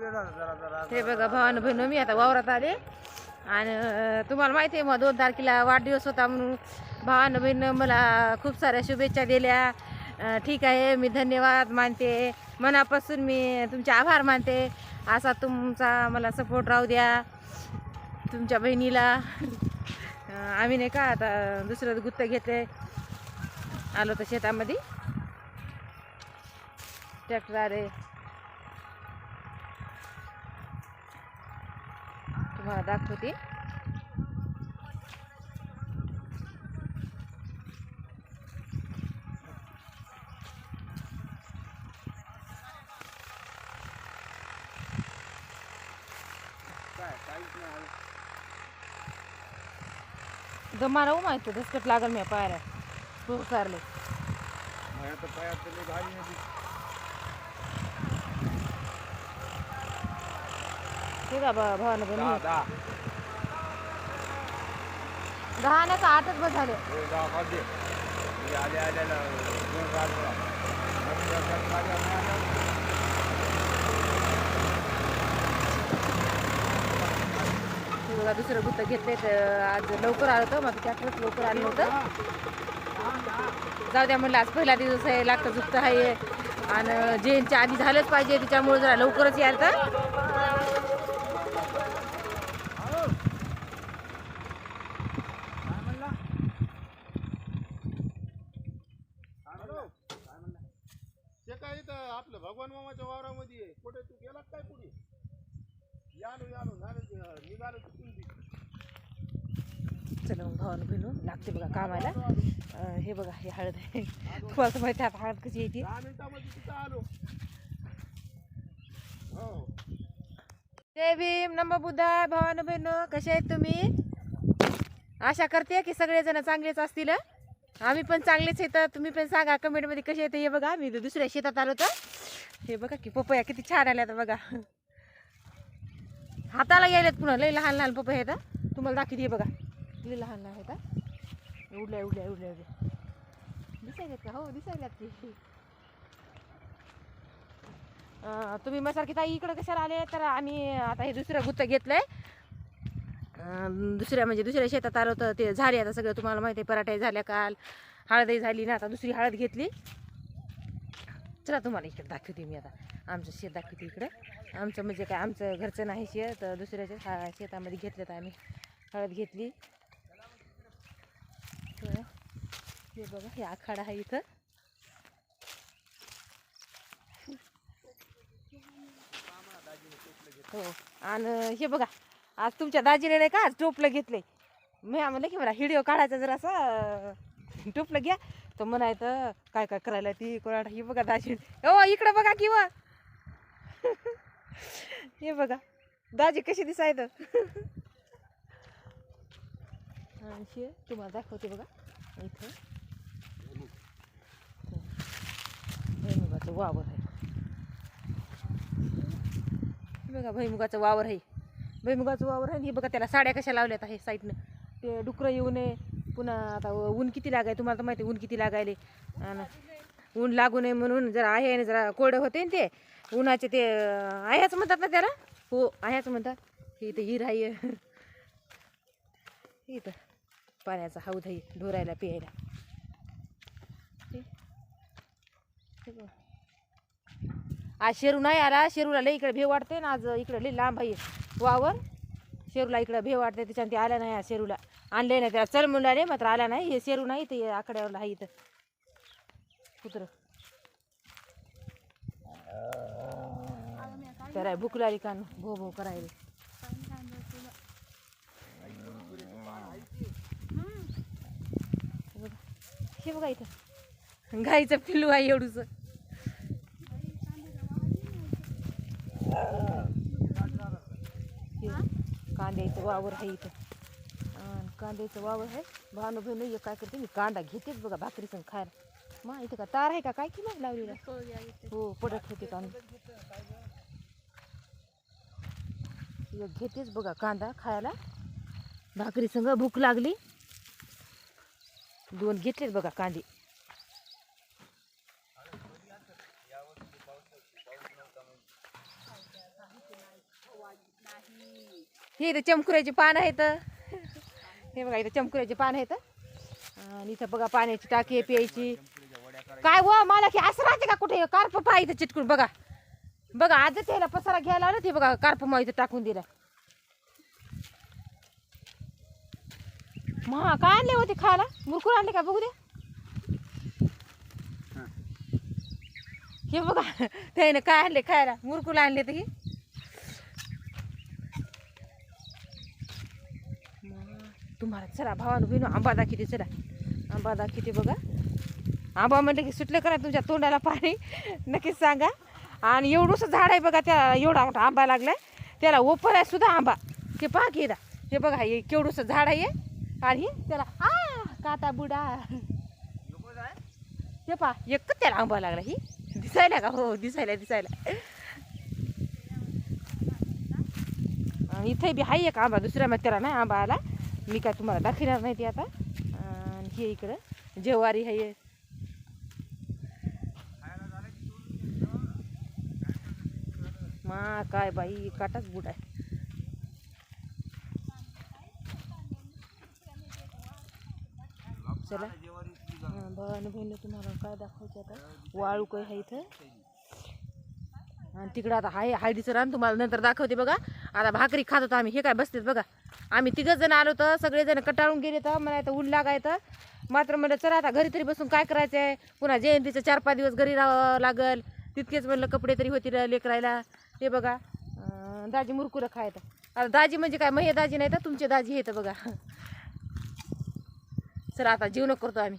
हे बघा भावानं बहिण मी आता वावरात आले. आणि तुम्हाला माहिती आहे मग दोन तारखेला वाढदिवस होता म्हणून भावानं बहिणं मला खूप साऱ्या शुभेच्छा दिल्या. ठीक आहे मी धन्यवाद मानते. मनापासून मी तुमचे आभार मानते. असा तुमचा मला सपोर्ट राहू द्या. तुमच्या बहिणीला. आम्ही नाही का आता दुसरं गुत्त घेतले. आलो तर शेतामध्ये. ट्रॅक्टर आले. तुम्हाला दाखवते. दमारा माहिती दसकट लागल मी पायऱ्या खूप सारले ठीक आहे बा भावानं बनवून दहा नाही का आठच बस झाले. हे बघा दुसरं गुत्त घेतले तर आज लवकर आलं होतं मग ट्रॅक्टरच लवकर आलं होतं. जाऊ द्या म्हणलं आज पहिला दिवस आहे लागतं झुकतं आहे. आणि जेनच्या आधी झालंच पाहिजे त्याच्यामुळे जरा लवकरच याल तर ते काय इथं आपलं भगवान मामाच्या वावरामध्ये आहे कुठे तू गेला काय पुढे यालो यालो झालं ते, निघालो तिथून बी. चला मग भावानं बहिणू लागते बघा कामाला. हे बघा हे हळद आहे. तुम्हाला तर माहिती आहे हळद कशी येते. हो. जय भीम नम बुद्धा भावानं बहिणू कसे आहेत तुम्ही? आशा करते की सगळेजण चांगलेच असतील? आम्ही पण चांगलेच येतं तुम्ही पण सांगा कमेंटमध्ये कसे येतं हे बघा. मी दुसऱ्या शेतात आलो तर. हे बघा की पपया किती छान आल्या आता बघा. हाताला यायलेत पुन्हा. लई लहान लहान पप्पा आहेत तुम्हाला दाखवते बघा. लई लहान लहान आहेत हं. उडल्या उडल्या उडल्या उडल्या. का? हो दिसायलात की. तुम्ही मसारखी ताई इकडं कशाला आले? तर आम्ही आता हे दुसरं गुत्त घेतलंय. आहे दुसऱ्या म्हणजे दुसऱ्या शेतात आलो तर ते झाले आता सगळं. तुम्हाला माहिती आहे पराठे झाल्या काल. हळदही झाली ना आता दुसरी हळद घेतली. चला तुम्हाला इकडे दाखवते मी आता. आमचं शेत दाखवते इकडं. आमचं म्हणजे काय आमचं घरचं नाही शेत दुसऱ्याच्या हा शेतामध्ये घेतलं तर आम्ही. हळद घेतली. हे बघा हे आखाडा आहे इथं. हो. आणि हे बघा आज तुमच्या दाजीने नाही का आज टोपलं घेतलंय. मी म्हणलं की मला व्हिडिओ काढायचा जरासा असं टोपलं घ्या. तर म्हणायचं काय काय करायला ती कोणा ही बघा दाजी. हो इकडं बघा किंवा हे बघा. दाजी कशी दिसायचं आणखी तुम्हाला दाखवते बघा. इथं. भैमुगाचं वावर आहे. हे बघा भैमुगाचं वावर आहे. भैमुगाचं वावर आहे हे बघा त्याला साड्या कशा लावल्यात आहे साईडनं. ते डुकरं येऊ नये. पुन्हा आता ऊन किती लागाय तुम्हाला तर माहिती आहे ऊन किती लागायले. आणि ऊन लागू नये म्हणून जरा आहे आणि जरा कोरडं होते ना ते. उन्हाचे ते आहेच म्हणतात ना त्याला? हो आहेच म्हणतात. हे तर हिर आहे. हे इथं पाण्याचा हौद आहे ढोरायला प्यायला. आज शेरू नाही आला. शेरूला लई इकडे भेव वाटते ना आज इकडे लई लांब आहे वावर. शेरूला इकडे भेव वाटते त्याच्यानं ते आला नाही आज शेरूला. आणले नाही त्याला. चल म्हणून मात्र आला नाही. हे शेरू नाही ते आकड्यावर आहे इथं. कुत्र. त्याला भूक लागली का भो भो करायला हे बघा. इथं. गाईचं पिल्लू आहे एवढूच. कांद्याचं वावर आहे इथं. कांद्याचं वावर आहे. भावनं बहिण हे काय करते मी कांदा घेतेच बघा भाकरी संग खायला. मा इथं का तार आहे का? काय की मग लावलेला? हो पडत होते कांदा. एक घेतेच बघा कांदा खायला. भाकरी संग भूक लागली. दोन घेतलेत बघा कांदे. हे इथं चमकुऱ्याची पानं आहेत. हे बघा इथं चमकुऱ्याची पानं आहेत. आणि इथं बघा पाण्याची टाकी आहे प्यायची. काय व मला की असं राहते का कुठे? कार्प पहा इथं चिटकून बघा. बघा आज त्याला पसारा घ्यायला आलं ते बघा कार्प मग इथं टाकून दिला. मा काय आणले होते खायला? मुरकूर आणले का? बघू दे. हे. बघा त्याने काय आणले खायला? मुरकुल आणले तर हे तुम्हाला चला भावानं बिनू आंबा दाखिते चला. आंबा दाखिते बघा. आंबा म्हणलं की सुटलं करा तुमच्या तोंडाला पाणी. नक्कीच सांगा. आणि एवढंसं झाड आहे बघा त्या एवढा मोठा आंबा लागलाय. त्याला ओपर आहे सुद्धा आंबा. ते पहा की हे बघा हे केवढंसं झाड आहे. आणि त्याला आ काटा बुडा. हे पहा एकच त्याला आंबा लागला. ही दिसायला का? हो दिसायला दिसायला. इथे बी आहे एक आंबा दुसऱ्या मग त्याला नाही आंबा आला. मी काय तुम्हाला दाखवणार नाही ते आता. हे इकडं. जेवारी आहे मा काय बाई काटाच बुट आहे. चला. भावानं बहिणी तुम्हाला काय दाखवायचं आता? वाळू काय आहे इथं? आणि तिकडं आता हाय हळदीचं रान तुम्हाला नंतर दाखवते बघा. आता भाकरी खात होतो आम्ही. हे काय बसतेत बघा. आम्ही तिघं जण आलो तर सगळेजण कटाळून गेले तर मला आता ऊन लागायचं. मात्र म्हणलं चला आता घरी तरी बसून काय करायचं आहे पुन्हा जयंतीचं चार पाच दिवस घरी राहावं लागल. तितकेच म्हणलं कपडे तरी होतील लेकरायला. ते बघा दाजी मुरकुरं खायचं आता दाजी म्हणजे काय? मग दाजी नाही तर तुमचे दाजी येतं बघा. चला आता जीवन करतो आम्ही.